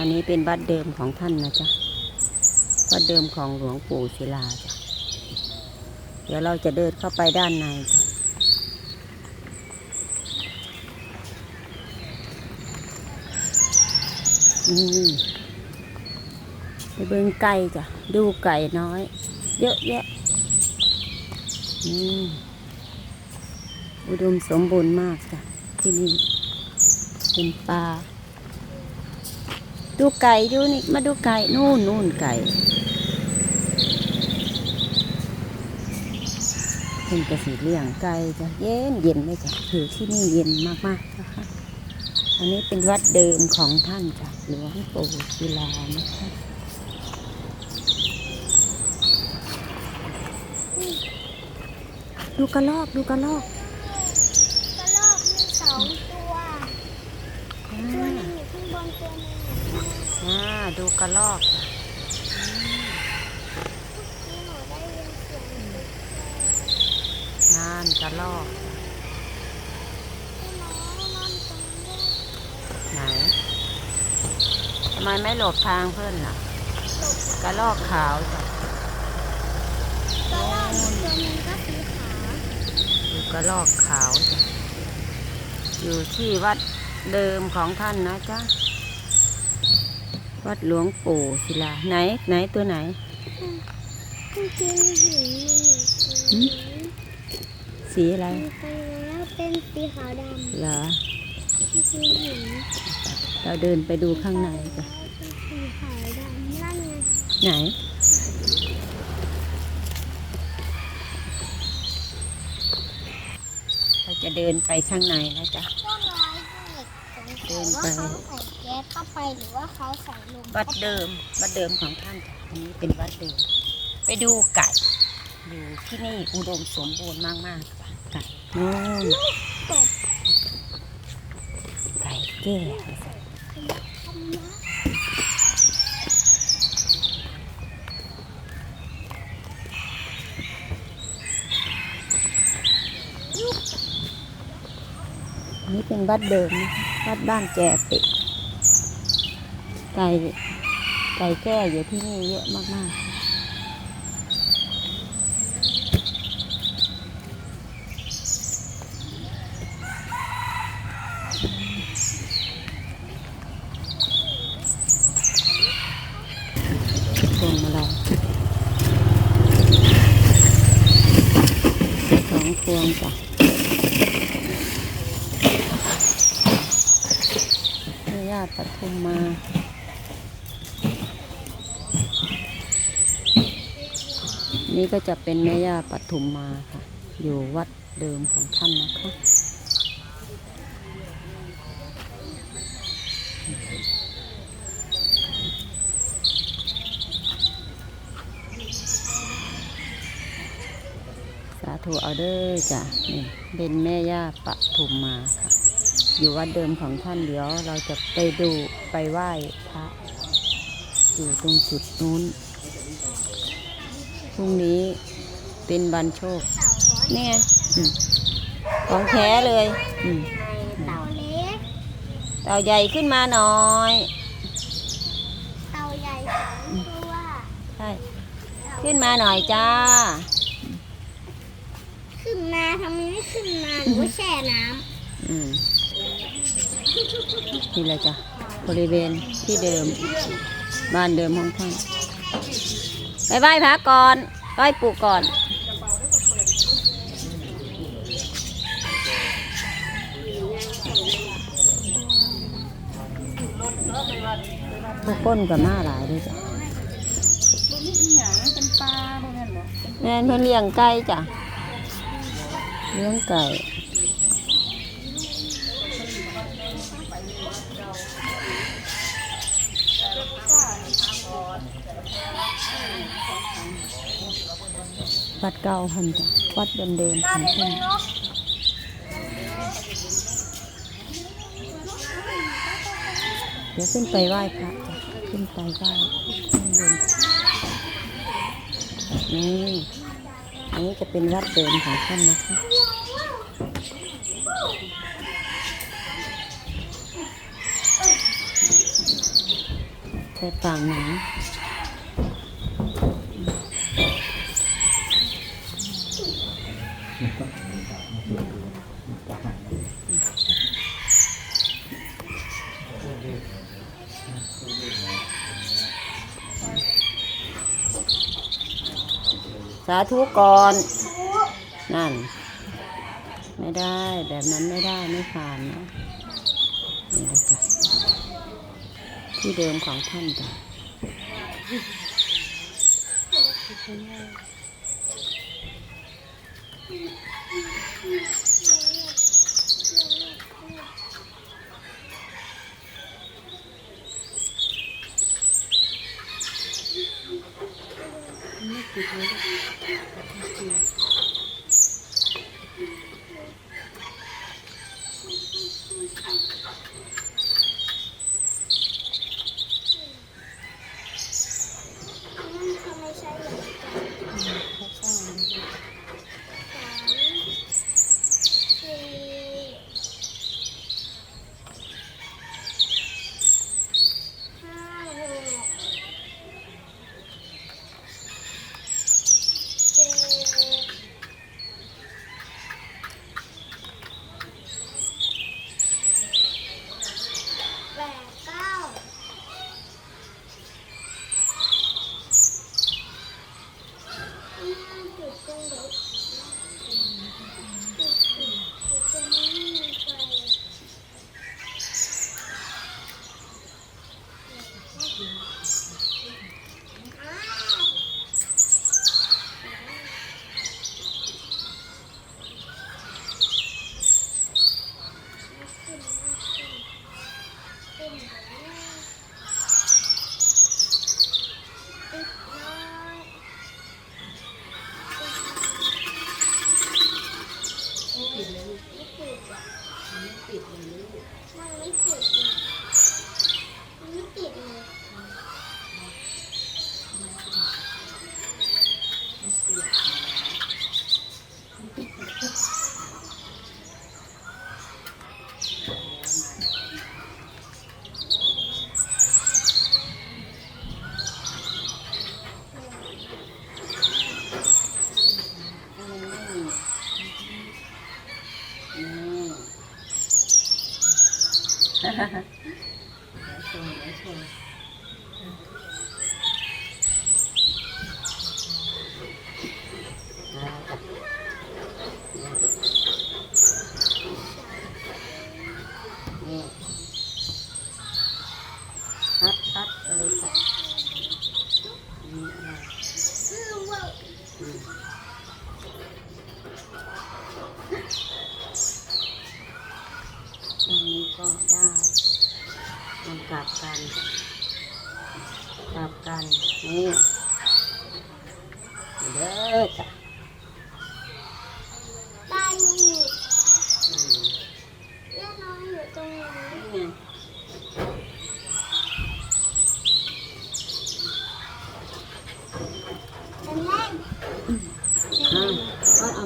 อันนี้เป็นวัดเดิมของท่านนะจ๊ะ วัดเดิมของหลวงปู่ศิลาจ้ะ เดี๋ยวเราจะเดินเข้าไปด้านในจ้ะนี่ไปเบิ่งไก่จ้ะ ดูไก่น้อย เยอะแยะนี่อุดมสมบูรณ์มากจ้ะ ที่นี่เป็นป่า ดูไก่ดูนี่มาดูไก่นู่นนู่นไก่เป็นกระสีเลี้ยงไก่จ้ะเย็นเย็นเลยจ้ะคือที่นี่เย็นมากๆนะคะอันนี้เป็นวัดเดิมของท่านจ้ะหลวงปู่ศิลานะคะดูกระลอกดูกระลอก กระรอกมีสองตัว ตัวหนึงอยู่ข้างบนตัวหนึง อ่าดูกระลอกนานกระลอกไหนทำไมไม่หลบทางเพื่อนล่ะ กระลอกขาวจ้ะกระรอกตัวนึงก็สีขาวดูกระลอกขาวจ้ะอยู่ที่วัดเดิมของท่านนะจ๊ะ วัดหลวงปู่ศิลาไหนไหนตัวไหนจริงๆหินมีหนึ่งหืสีสีอะไรมีไปแล้วเป็นสีขาวดำเหรอจริงๆหินเราเดินไปดูข้างในจ้ะเป็นสีขาวดำนั่นไงไหนเราจะเดินไปข้างในนะจ๊ะก็ร้อยเหล็กสง สเขาใส่แก๊สเข้าไปหรือว่าเขาใส่ลมวัดเดิมวัดเดิมของท่านจ้ะอันนี้เป็นวัดเดิม ไปดูไก่อยู่ที่นี่อุดมสมบูรณ์มากๆจ้ะไก่นู่นกบไก่แก่อันนี้เป็นวัดเดิมนะคะวัดบ้านแจติ ไก่ไก่แก่อยู่ที่นี่เยอะมากๆพวงมาลัยสองพวงจ้ะญาติปทุมมา นี่ก็จะเป็นแม่ย่าปทุมมาค่ะ อยู่วัดเดิมของท่านนะคะสาธุเอาเด้อจ้ะนี่เป็นแม่ย่าปทุมมาค่ะ อยู่วัดเดิมของท่านเดี๋ยวเราจะไปดูไปไหว้พระอยู่ตรงจุดนู้น รุ่งนี้เป็นวันโชค นี่ไงอืมของแท้เลยอืมเต่าเล็ก เต่าใหญ่ขึ้นมาหน่อย เต่าใหญ่สองตัวใช่ ขึ้นมาหน่อยจ้า ขึ้นมาทำไมไม่ขึ้นมาหรือว่าแช่น้อืมนี่แหละจ้ะบริเวณที่เดิม บ้านเดิมของท่าน ไปไหว้พระก่อนไหว้ปู่ก่อนทุกคนกับมาหลายด้วยจ้ะแม่นเพิ่นเลี้ยงไก่จ้ะเลี้ยงไก่ วัดเก่าพันจ้ะวัดเดิมๆของท่านเดี๋ยวขึ้นไปไหว้พระจ้ะขึ้นไปไหว้ข้างบนนี่อันนี้จะเป็นวัดเดิมของท่านนะคะใส่ปากหนัง สาธุก่อน นั่น ไม่ได้ แบบนั้นไม่ได้ไม่ผ่านนะนี่เลยจ้ะที่เดิมของท่านจ้ะ แป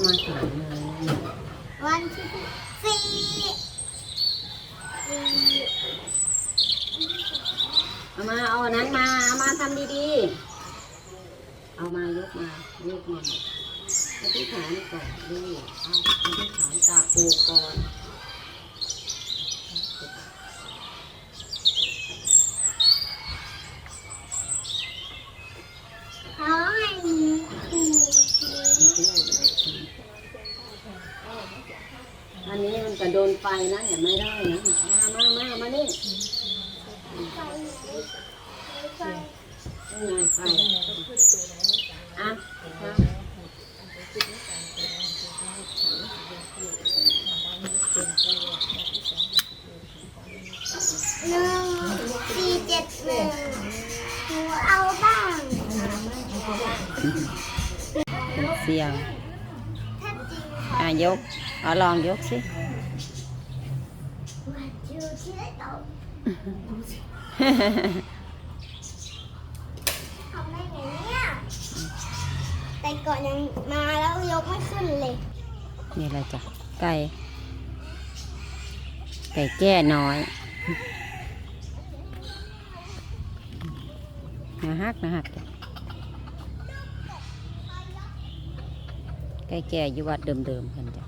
มาใส่เลยวันที่สี่สี่เอามาเอาอันนั้นมาเอามาทำดีๆ เอามายกมายกมาอธิษฐานก่อนดิเอาอธิษฐานกาปูก่อน เขาให้มีสี่สี อันนี้มันจะโดนไฟนะอย่าไม่ได้นะมามามามานี่ไฟไหนไฟนี่ไงไฟอะครับหนึ่งสี่เจ็ดหนึ่งหนูเอาบ้างเสียงถ้าจริงอะยกเอายก สิวันอยู่ที่ไหนต่อทำได้ไงเนี่ยแต่ก่อนยังมาแล้วยกไม่ขึ้นเลย นี่อะไรจ้ะไก่ ไก่แก้น้อยนะฮักนะฮักจ้ะแก่แก่ๆอยู่วัดเดิมๆกันจ้ะ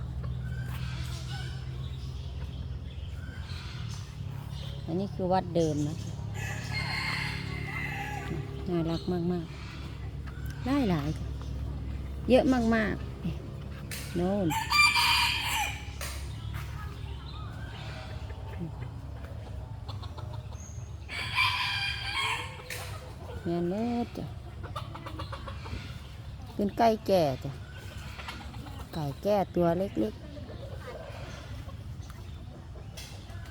อันนี้คือวัดเดิมนะน่ารักมากๆได้หลาย เยอะมากๆโน่นแม่นเลิศจ้ะเป็นไก่แก่จ้ะไก่แก่ตัวเล็กๆ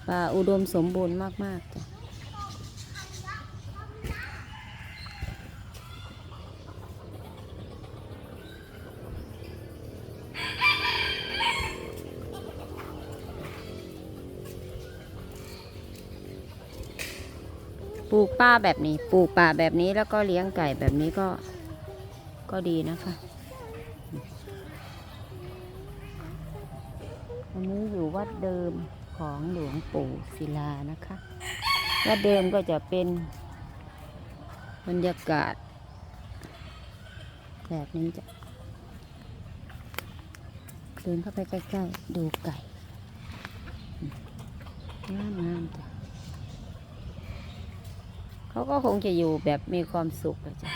ป่าอุดมสมบูรณ์มากๆจ้ะปลูกป่าแบบนี้ ปลูกป่าแบบนี้แล้วก็เลี้ยงไก่แบบนี้ก็ ก็ดีนะคะอันนี้อยู่วัดเดิม ของหลวงปู่ศิลานะคะวัดเดิมก็จะเป็นบรรยากาศ แบบนี้จะเดินเข้าไปใกล้ๆ ดูไก่งามงามๆจ้ะเขาก็คงจะอยู่แบบมีความสุขอะจ้ะ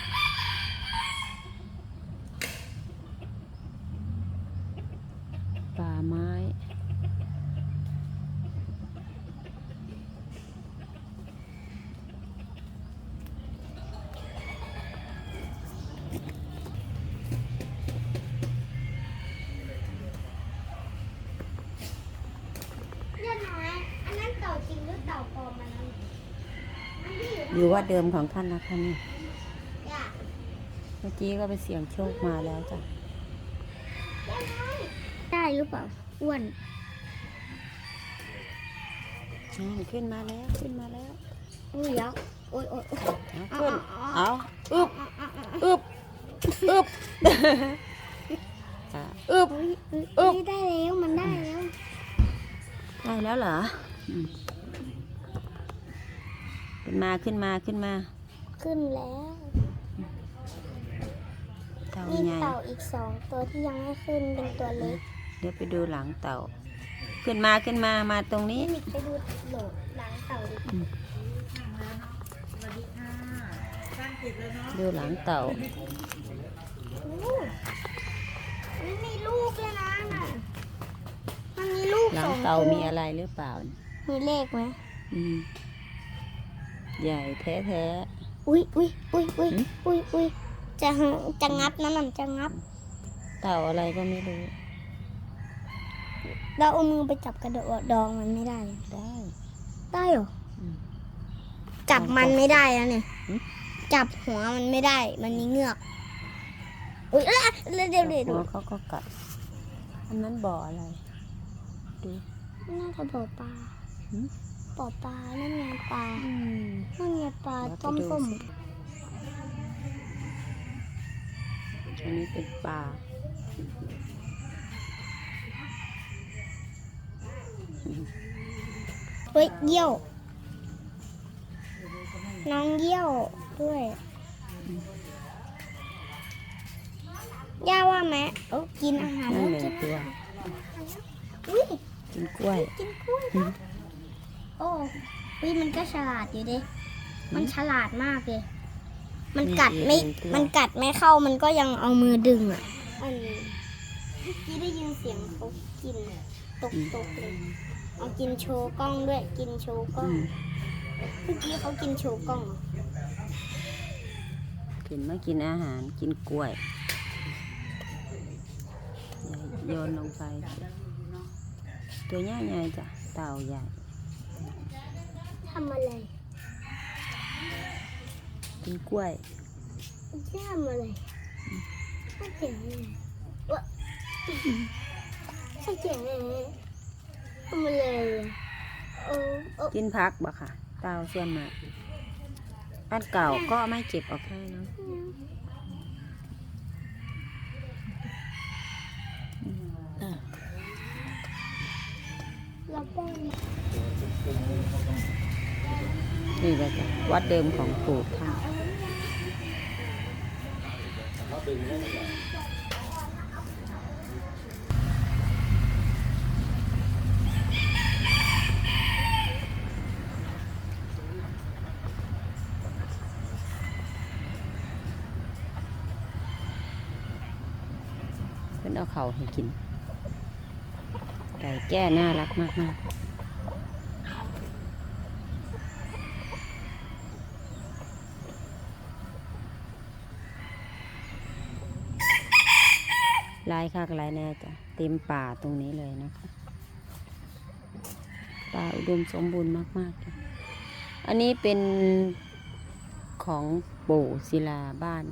เดิมของท่านนะคะนี่จ้ะเมื่อกี้ก็ไปเสี่ยงโชคมาแล้วจ้ะเจ้าน้อยได้หรือเปล่า อ้วนอืมขึ้นมาแล้วขึ้นมาแล้วอุ้ยยักษ์โอ้ยโอ้ยโอ้ยเอาขึ้น เอาอึบอึบอึบอะอึบอุ้ยอุ้ยอึ๊บอุ้ยได้แล้ว มันได้แล้ว ได้แล้วเหรออืม ขึ้นมาขึ้นมาขึ้นมา ขึ้นแล้วเต่ามีใหญ่เต่าอีกสองตัวที่ยังไม่ขึ้นเป็นตัวเล็กเดี๋ยวไปดูหลังเต่า ขึ้นมาขึ้นมามาตรงนี้นี่ไปดูโหลดหลังเต่าดิดูหลังเต่าโอ้มันมีลูกเลยนะน่ะมันมีลูกหลัสงองเต่าตัวมีอะไรหรือเปล่า มีเลขไหมอืม ใหญ่แท้แท้อุ้ยอุ้ยอุ้ยอุ้ยหืมอุ้ยอุ้ยจะหาจะงับนะมันจะงับๆเต่าอะไรก็ไม่รู้ เราเอามือไปจับกระโดดดองมันไม่ได้เหรอได้ ได้เหรออืมจับมันไม่ได้แล้วเนี่ยหืมจับหัวมันไม่ได้ มันมีเงือก อุ้ยเอ้ยเดี๋ยวเดี๋ยวเดี๋ยวหัวเขาก็กัด อันนั้นบ่ออะไร ดู น่าจะบ่อปลา หืมบ่อปลานั่นไงปลาอืมนั่นไงปลาเดี๋ยวไปต้มดูส้มสิอันนี้เป็นปลาเฮ้ยเยี่ยว น้องเยี่ยวด้วยย่าว่าไหมเออกินอาหารนั่นแล้วหนึ่กิงนตัวอุ้ยกินกล้วยกินกล้วยนะ โอ้อุ้ยมันก็ฉลาดอยู่ดิ มันฉลาดมากเลย มันกัดไม่มีเองตัวมันกัดไม่เข้า มันก็ยังเอามือดึงอะอันนี้เมื่อกี้ได้ยินเสียงเขากินตกตกๆเลย เอากินโชว์กล้องด้วย กินโชว์กล้องอืมเมื่อกี้เขากินโชว์กล้องเหรอกินไม่กินอาหารกินกล้วยโยนลงไป ตัวใหญ่ๆจ้ะเต่าใหญ่ ทำอะไรกินกล้วยทำอะไรถ้าเจ๋งเลยวะถ้าเจ๋งเลยทำอะไรอะโอ้โอ้กินพักบ่ค่ะเต่าส่วนมากอันเก่าก็ไม่เก็บออกให้เนาะอะแล้วก็ นี่แหละจ้ะวัดเดิมของปู่ท่านเพิ่นเอาเขาให้กิน ไก่แก้น่ารักมากมากๆ ลายคักลายแน่จ้ะเต็มป่าตรงนี้เลยนะคะป่าอุดมสมบูรณ์มากๆจ้ะอันนี้เป็นของโบศิลาบ้าน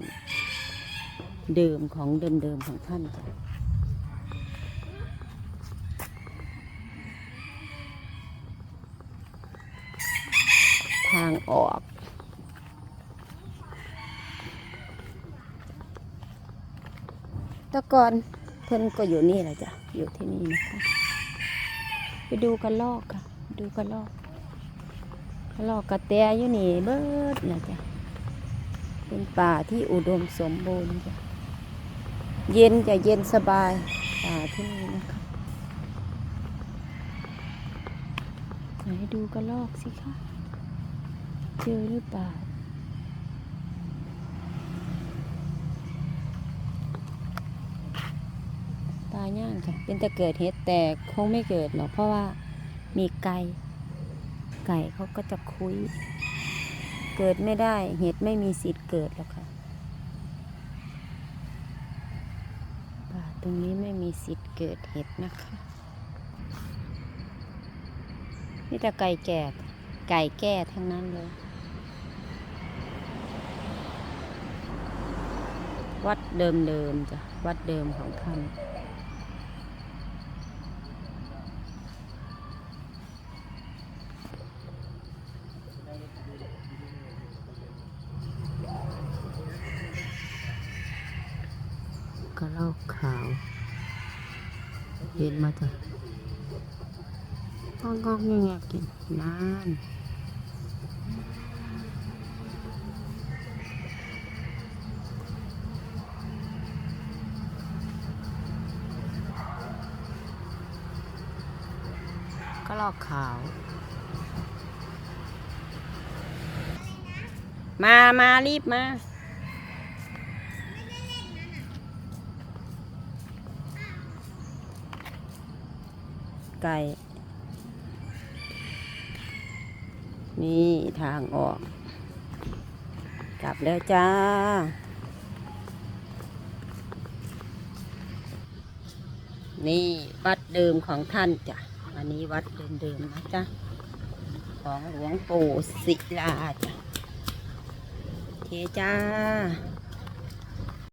เดิมของเดิมๆของท่านจ้ะทางออก แต่ก่อนเพิ่นก็อยู่นี่แหละจ้ะอยู่ที่นี่นะคะไปดูกระลอกค่ะ ดูกระลอกกระลอกกระแตอยู่นี่เบิดนะจ้ะเป็นป่าที่อุดมสมบูรณ์จ้ะเย็นจะเย็นสบายป่าที่นี่นะคะไหนดูกระลอกสิคะเจอหรือเปล่า ยย่างค่ะ เป็นแต่เกิดเห็ดแต่คงไม่เกิดหรอกเพราะว่ามีไก่ไก่เขาก็จะคุย เกิดไม่ได้เห็ดไม่มีสิทธิ์เกิดหรอกค่ะป่าตรงนี้ไม่มีสิทธิ์เกิดเห็ดนะคะนี่แต่ไก่แก่ไก่แก่ทั้งนั้นเลยวัดเดิมๆจ้ะวัดเดิมของท่าน กระลอกขาว เห็นมาจ้ะงอกๆแงกๆกินนานก็ลอกขาว มา มา รีบมา ไก่นี่ทางออก กลับแล้วจ้า นี่วัดเดิมของท่านจ้ะ อันนี้วัดเดิมๆนะจ๊ะ ของหลวงปู่ศิลาจ้ะเคจ้า